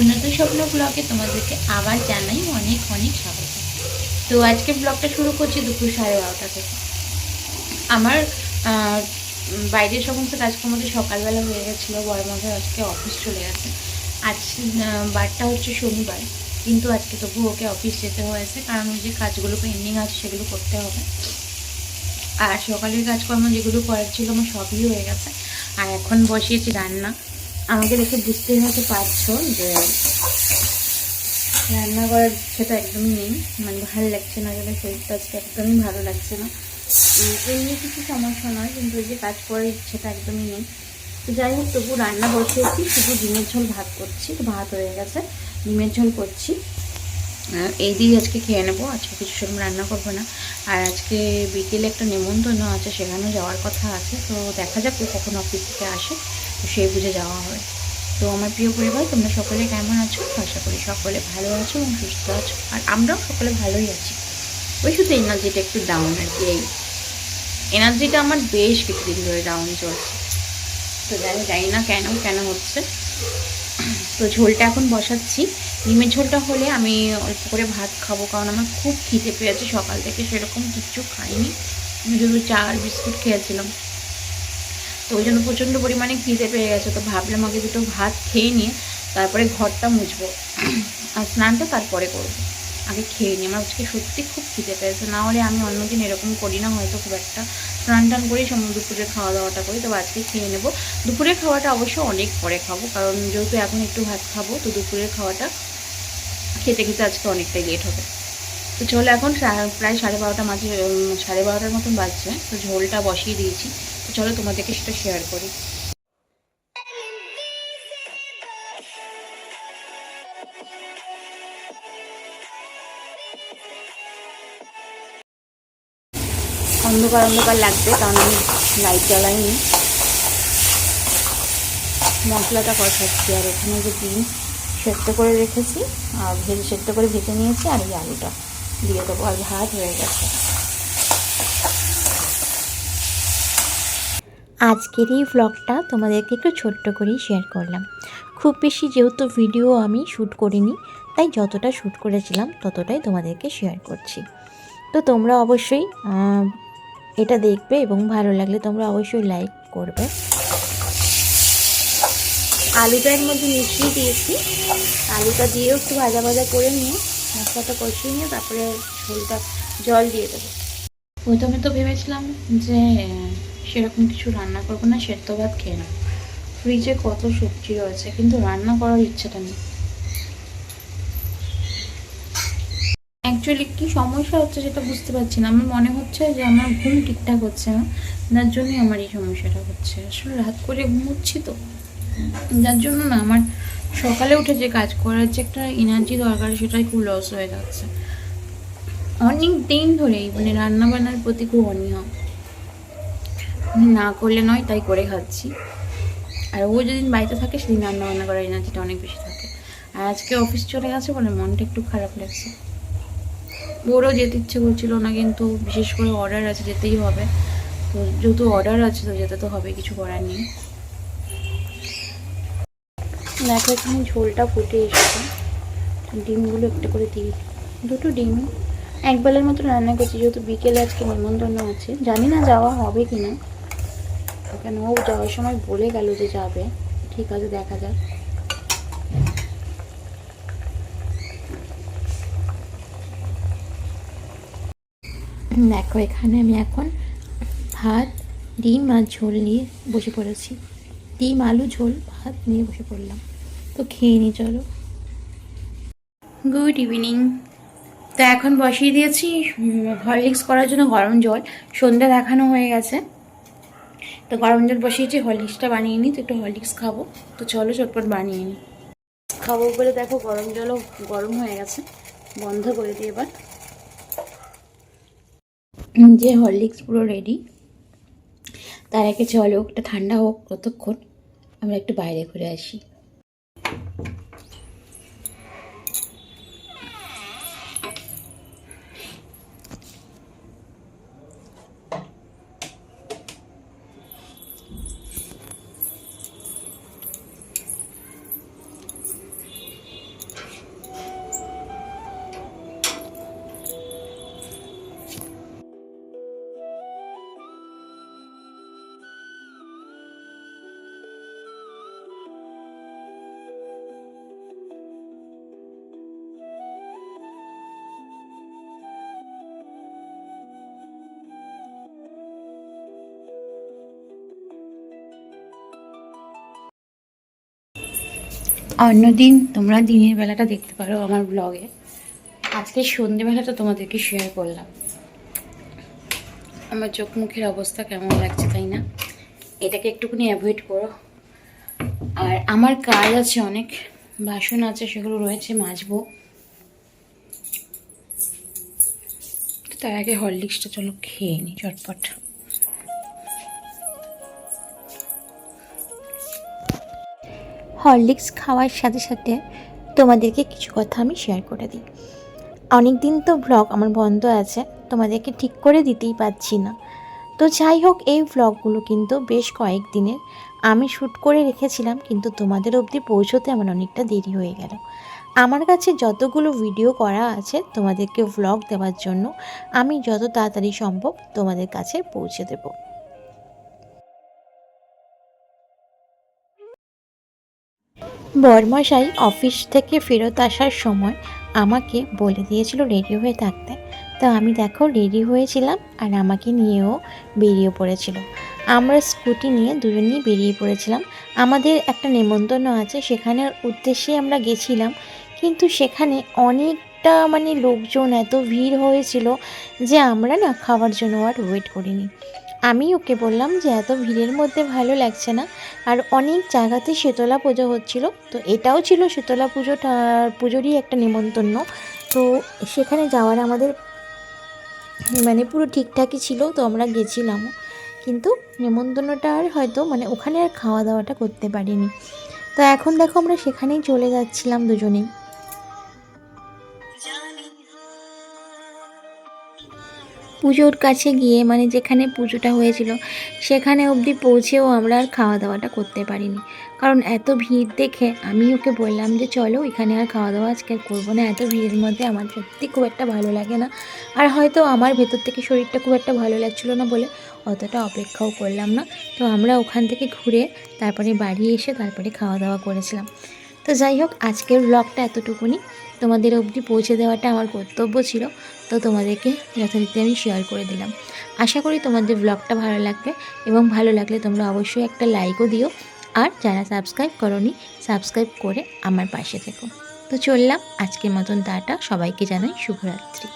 উন্নত স্বপ্ন ব্লগে তোমাদেরকে আবার জানাই অনেক অনেক স্বাগত। তো আজকে ব্লগটা শুরু করছি দুপুর সাড়ে বারোটা থেকে। আমার বাইরের সমস্ত কাজকর্ম তো সকালবেলা হয়ে গেছিল বড় মাঝে আজকে অফিস চলে গেছে। আজ বারটা হচ্ছে শনিবার, কিন্তু আজকে তবু ওকে অফিস যেতে হয়েছে, কারণ যে কাজগুলো পেন্ডিং আছে সেগুলো করতে হবে। আর সকালের কাজকর্ম যেগুলো করার ছিল আমার সবই হয়ে গেছে। আর এখন বসিয়েছি রান্না। আমাকে দেখে বুঝতেই হয়তো পারছ যে রান্না করার সেটা একদমই নেই। মানে ভালো লাগছে না যাদের শরীরটা আজকে একদমই ভালো লাগছে না। এমনি কিছু সমস্যা নয়, কিন্তু ওই যে কাজ করার ইচ্ছেটা একদমই নেই। তো যাই হোক, তবু রান্না বসিয়েছি, শুধু ডিমের ঝোল ভাত করছি, তো ভাত হয়ে গেছে, ডিমের ঝোল করছি। এই দিয়ে আজকে খেয়ে নেব, আজকে কিছু সেরকম রান্না করব না। আর আজকে বিকেলে একটা নেমন্তন্ন আছে সেখানেও যাওয়ার কথা আছে, তো দেখা যাক কখন অফিস থেকে আসে। সেই বুঝে যাওয়া হবে তো আমার প্রিয় পরিবার, তোমরা সকলে কেমন আছো? আশা করি সকলে ভালো আছো এবং সুস্থ আছো। আর আমরাও সকলে ভালোই আছি। ওই শুধু এনার্জিটা একটু ডাউন আর কি, এই এনার্জিটা আমার বেশ কিছুদিন ধরে ডাউন চলছে। তো যাই জানি না কেন কেন হচ্ছে। তো ঝোলটা এখন বসাচ্ছি। ডিমের ঝোলটা হলে আমি অল্প করে ভাত খাব, কারণ আমার খুব খিদে পেয়েছে। সকাল থেকে সেরকম কিচ্ছু খাইনি। আমি শুধু চা আর বিস্কুট খেয়েছিলাম। তো ওই জন্য প্রচণ্ড পরিমাণে খিদে পেয়ে গেছে। তো ভাবলাম আগে দুটো ভাত খেয়ে নিয়ে তারপরে ঘরটা মুছবো। আর স্নানটা তারপরে করব। আগে খেয়ে নিই। আমার আজকে সত্যি খুব খিদে পেয়েছে। না হলে আমি অন্যদিন এরকম করি না, হয়তো খুব একটা স্নান টান করেই সময় দুপুরে খাওয়া দাওয়াটা করি। তবে আজকে খেয়ে নেব। দুপুরের খাওয়াটা অবশ্য অনেক পরে খাব। কারণ যেহেতু এখন একটু ভাত খাব, তো দুপুরের খাওয়াটা খেতে খেতে আজকে অনেকটাই লেট হবে। তো চলো, এখন প্রায় সাড়ে বারোটা মাঝে সাড়ে বারোটার মতন বাজছে। তো ঝোলটা বসিয়ে দিয়েছি। চলো তোমাদেরকে সেটা শেয়ার করি। অন্ধকার অন্ধকার লাগবে কারণ আমি লাইট জ্বালাইনি। মশলাটা কষাচ্ছি, আর ওখানে যে ডিম সেদ্ধ করে রেখেছি, আর ভেজে সেদ্ধ করে ভেজে নিয়েছি, আর এই আলুটা দিয়ে দেবো। আর ভাত হয়ে গেছে। আজকের এই ভ্লগটা তোমাদেরকে একটু ছোট্ট করেই শেয়ার করলাম। খুব বেশি যেহেতু ভিডিও আমি শ্যুট করিনি, তাই যতটা শ্যুট করেছিলাম ততটাই তোমাদেরকে শেয়ার করছি। তো তোমরা অবশ্যই এটা দেখবে এবং ভালো লাগলে তোমরা অবশ্যই লাইক করবে। আলুটা এর মধ্যে মিশিয়ে দিয়েছি। আলুটা দিয়েও একটু ভাজা ভাজা করে নিয়ে, মশলাটা কষিয়ে নিয়ে তারপরে ঝোলটা, জল দিয়ে দেবো। প্রথমে তো ভেবেছিলাম যে সেরকম কিছু রান্না করব না, সেদ্ধ ভাত খেয়ে নেব। ফ্রিজে কত সবজি রয়েছে, কিন্তু রান্না করার ইচ্ছেটা নেই। অ্যাকচুয়ালি কি সমস্যা হচ্ছে সেটা বুঝতে পারছি না। আমার মনে হচ্ছে যে আমার ঘুম ঠিকঠাক হচ্ছে না, যার জন্যই আমার এই সমস্যাটা হচ্ছে। আসলে রাত করে ঘুমোচ্ছি তো। যার জন্য না, আমার সকালে উঠে যে কাজ করার যে একটা এনার্জি দরকার, সেটাই খুব লস হয়ে যাচ্ছে। অনেক দিন ধরেই মানে রান্না বান্নার প্রতি খুব অনীহা। না করলে নয়, তাই করে খাচ্ছি। আর ও যেদিন বাড়িতে থাকে, সেদিন রান্না বান্না করার এনার্জিটা অনেক বেশি থাকে। আর আজকে অফিস চলে গেছে বলে মনটা একটু খারাপ লাগছে। ওরও যেতে ইচ্ছে করছিল না, কিন্তু বিশেষ করে অর্ডার আছে, যেতেই হবে। তো যেহেতু অর্ডার আছে, তো যেতে তো হবে, কিছু করার নেই। দেখো, এখানে ঝোলটা ফুটে এসেছে। ডিমগুলো একটু করে দিই। দুটো ডিম। একবেলার মতো রান্না করছি, যেহেতু বিকেলে আজকে নিমন্ত্রণ আছে। জানি না যাওয়া হবে কি না কেন? ও যাওয়ার সময় বলে গেল যে যাবে। ঠিক আছে দেখা যাক। দেখো এখানে আমি এখন ভাত ডিম আর ঝোল নিয়ে বসে পড়েছি। ডিম আলু ঝোল ভাত নিয়ে বসে পড়লাম। তো খেয়ে নি চলো। Good evening. তো এখন বসিয়ে দিয়েছি হরলিক্স করার জন্য গরম জল। সন্ধ্যা দেখানো হয়ে গেছে। তো গরম জল বসিয়েছি হরলিক্সটা বানিয়ে নিই তো একটু হরলিক্স খাব। তো চলো চটপট বানিয়ে নিই খাব বলে দেখো গরম জলও গরম হয়ে গেছে, বন্ধ করে দিই এবার। যে হরলিক্স পুরো রেডি তার আগে চলো একটা ঠান্ডা হোক ততক্ষণ, আমরা একটু বাইরে ঘুরে আসি। অন্যদিন তোমরা দিনের বেলাটা দেখতে পারো আমার ব্লগে আজকে সন্ধেবেলাটা তোমাদেরকে শেয়ার করলাম। আমার চোখ মুখের অবস্থা কেমন লাগছে তাই না? এটাকে একটুখানি অ্যাভয়েড করো। আর আমার কাজ আছে অনেক, বাসন আছে, সেগুলো রয়েছে, মাজবো। তার আগে হরলিক্সটা চলো খেয়ে নিই চটপট। হরলিক্স খাওয়ার সাথে সাথে তোমাদেরকে কিছু কথা আমি শেয়ার করে দিই। অনেক দিন তো ব্লগ আমার বন্ধ আছে, তোমাদেরকে ঠিক করে দিতেই পারছি না। তো যাই হোক, এই ব্লগগুলো কিন্তু বেশ কয়েক দিনের আমি শ্যুট করে রেখেছিলাম, কিন্তু তোমাদের অবধি পৌঁছতে আমার অনেকটা দেরি হয়ে গেল। আমার কাছে যতগুলো ভিডিও করা আছে তোমাদেরকে ভ্লগ দেওয়ার জন্য, আমি যত তাড়াতাড়ি সম্ভব তোমাদের কাছে পৌঁছে দেবো। বরমশাই অফিস থেকে ফেরত আসার সময় আমাকে বলে দিয়েছিল রেডি হয়ে থাকতে। তো আমি দেখো রেডি হয়েছিলাম আর আমাকে নিয়েও বেরিয়ে পড়েছিল। আমরা স্কুটি নিয়ে দুজনেই বেরিয়ে পড়েছিলাম। আমাদের একটা নেমন্তন্ন আছে, সেখানের উদ্দেশ্যে আমরা গেছিলাম। কিন্তু সেখানে অনেকটা মানে লোকজন এত ভিড় হয়েছিল যে আমরা না খাওয়ার জন্য আর ওয়েট করিনি। আমি ওকে বললাম যে, এত ভিড়ের মধ্যে ভালো লাগছে না। আর অনেক জায়গাতে শীতলা পুজো হচ্ছিল। তো এটাও ছিল শীতলা পুজোটা, পুজোরই একটা নিমন্ত্রণ। তো সেখানে যাওয়ার আমাদের মানে পুরো ঠিকঠাকই ছিল, তো আমরা গেছিলামও কিন্তু নিমন্ত্রণটা আর হয়তো মানে ওখানে আর খাওয়া দাওয়াটা করতে পারিনি। তো এখন দেখো আমরা সেখানেই চলে যাচ্ছিলাম দুজনেই। পুজোর কাছে গিয়ে মানে যেখানে পুজোটা হয়েছিল, সেখানে অবধি পৌঁছেও আমরা আর খাওয়া দাওয়াটা করতে পারিনি। কারণ এত ভিড় দেখে আমি ওকে বললাম যে, চলো, এখানে আর খাওয়া দাওয়া আজকে করব না। এত ভিড়ের মধ্যে আমার সত্যি খুব একটা ভালো লাগে না। আর হয়তো আমার ভেতর থেকে শরীরটা খুব একটা ভালো লাগছিল না বলে অতটা অপেক্ষাও করলাম না। তো আমরা ওখান থেকে ঘুরে তারপরে বাড়ি এসে তারপরে খাওয়া দাওয়া করেছিলাম। তো যাই হোক, আজকের ব্লগটা এতটুকুনি। তোমাদের অবধি পৌঁছে দেওয়াটা আমার কর্তব্য ছিল, তো তোমাদেরকে যথারীতি আমি শেয়ার করে দিলাম। আশা করি তোমাদের ব্লগটা ভালো লাগবে এবং ভালো লাগলে তোমরা অবশ্যই একটা লাইকও দিও, আর যারা সাবস্ক্রাইব করনি সাবস্ক্রাইব করে আমার পাশে থেকো। তো চললাম আজকের মতন তাটা সবাইকে জানাই শুভরাত্রি।